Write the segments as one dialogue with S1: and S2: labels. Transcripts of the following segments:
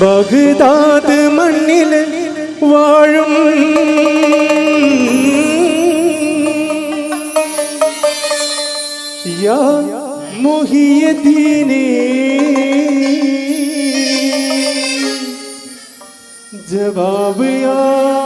S1: ബഗ്ദാദ് മണ്ണിൽ വാഴും യാ മുഹിയദ്ദീനേ ജവാബ് യാ ജവാബ്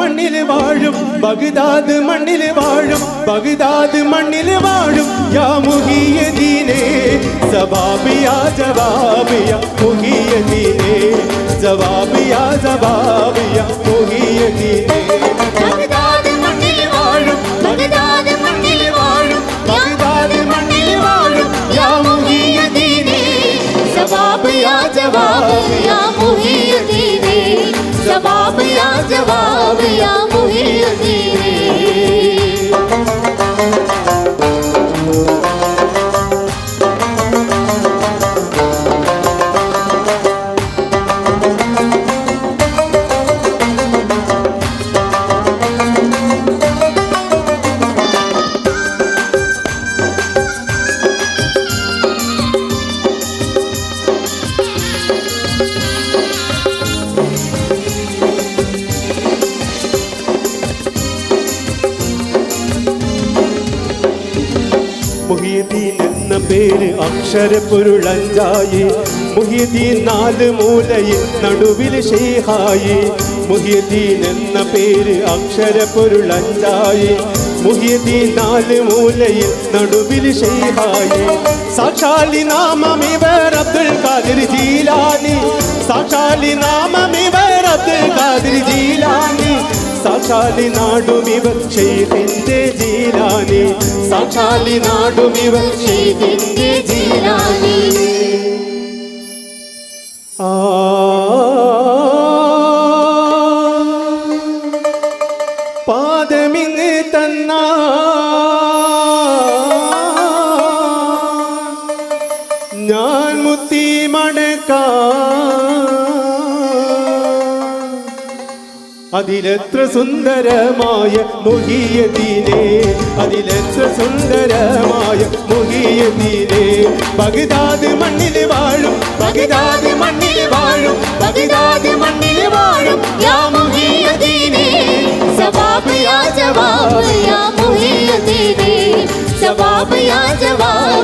S1: ബഗ്ദാദ് മണ്ണിൽ വാഴും ബഗ്ദാദ് മണ്ണിൽ വാഴും ബഗ്ദാദ് മണ്ണിൽ വാഴും യാ മുഹിയദീനേ സബാബിയാ ജവാബിയ മുഹിയദീനേ ജവാബിയാ ജവാബിയ മുഹിയദീനേ
S2: ബഗ്ദാദ് മണ്ണിൽ വാഴും ബഗ്ദാദ് മണ്ണിൽ വാഴും
S1: ബഗ്ദാദ് മണ്ണിൽ വാഴും
S2: യാ മുഹിയദ്ദീനേ സവാബ് യാ ജവാബ് യാ മുഹിയദ്ദീനേ സവാബ് യാ ജവാബ് യാ മുഹിയദ്ദീനേ
S1: മുഹിയദ്ദീൻ എന്ന പേര് അക്ഷരപ്പൊരുളഞ്ചായി. മുഹിയദ്ദീൻ നാല് മൂലയിൽ നടുവിൽ ഷെയ്ഹായി മുഹിയദ്ദീൻ എന്ന പേര് അക്ഷരപ്പൊരുളഞ്ചായി. മുഹിയദ്ദീൻ നാല് മൂലയിൽ നടുവിൽ ഷെയ്ഹായി സാക്ഷാലി നാമം ഇവർ അബ്ദുൽ ഖാദിർ ജീലാനി. സാക്ഷാലി നാമം അബ്ദുൽ കാതിരി ജീലാനി. സാക്ഷാലി നാടുമിവ ഷെയ്ഖിന്റെ ജീലാനി. സാക്ഷാലി ഷെയ്ഖിന്റെ ജീലാനി. അതിലെത്ര സുന്ദരമായ മുഹിയദീനെ അതിലെത്ര സുന്ദരമായ മുഹിയദീനെ ബഗ്ദാദ് മണ്ണിൽ വാഴും ബഗ്ദാദ് മണ്ണിൽ വാഴും
S2: ബഗ്ദാദ് മണ്ണിൽ വാഴും യാ മുഹിയദ്ദീനേ സവാബ് യാ ജവാബ് യാ മുഹിയദ്ദീനേ സവാബ് യാ ജവാബ്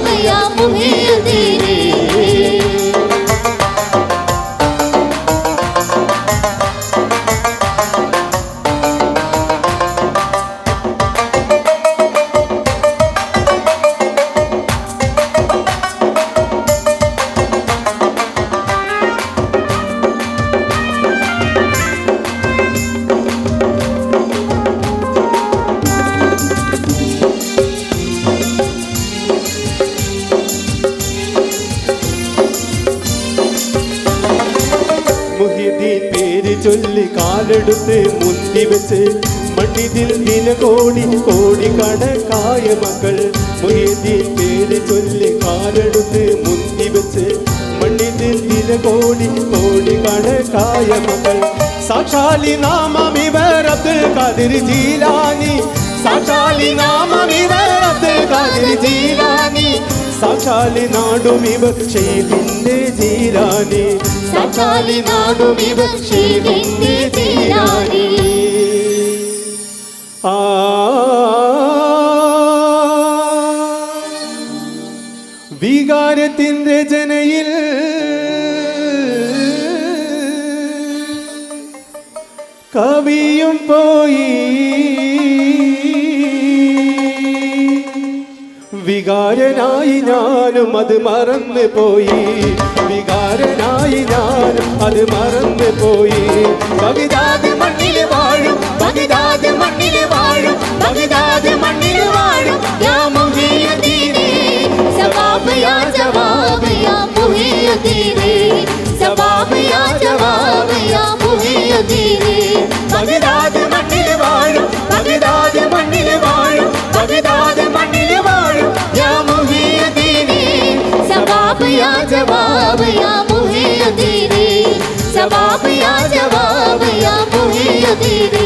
S1: ചൊല്ലി കാലെടുത്ത് മുന്തി വെച്ച് മണ്ണിതിൽ നില കോടി കോടി കണക്കായ മകൾ. മുഹിയദ്ദീൻ പേര് ചൊല്ലി കാലെടുത്ത് മുന്തി വെച്ച് മണ്ണിതിൽ നില കോടി കോടി കണക്കായ മകൾ. സാക്ഷാലി നാമം ഇവർ അബ്ദുൽ ഖാദിർ ജീലാനി സാക്ഷാലി നാമം ഇവർ അബ്ദുൽ ഖാദിർ ജീലാനി സാക്ഷാലി നാടുമിവ ഷെയ്ഖിന്റെ ജീലാനി സാക്ഷാലി നാടും ഇവർ വികാരത്തിന്റെ ജനയിൽ ആ. വികാരത്തിൻ കവിയും പോയി. വികാരനായി ഞാനും അത് മറന്നു പോയി. വികാരനായി ഞാനും അത് മറന്നു പോയി. ബഗ്ദാദ് മുഹിയുദ്ദീനെ
S2: സവാബ്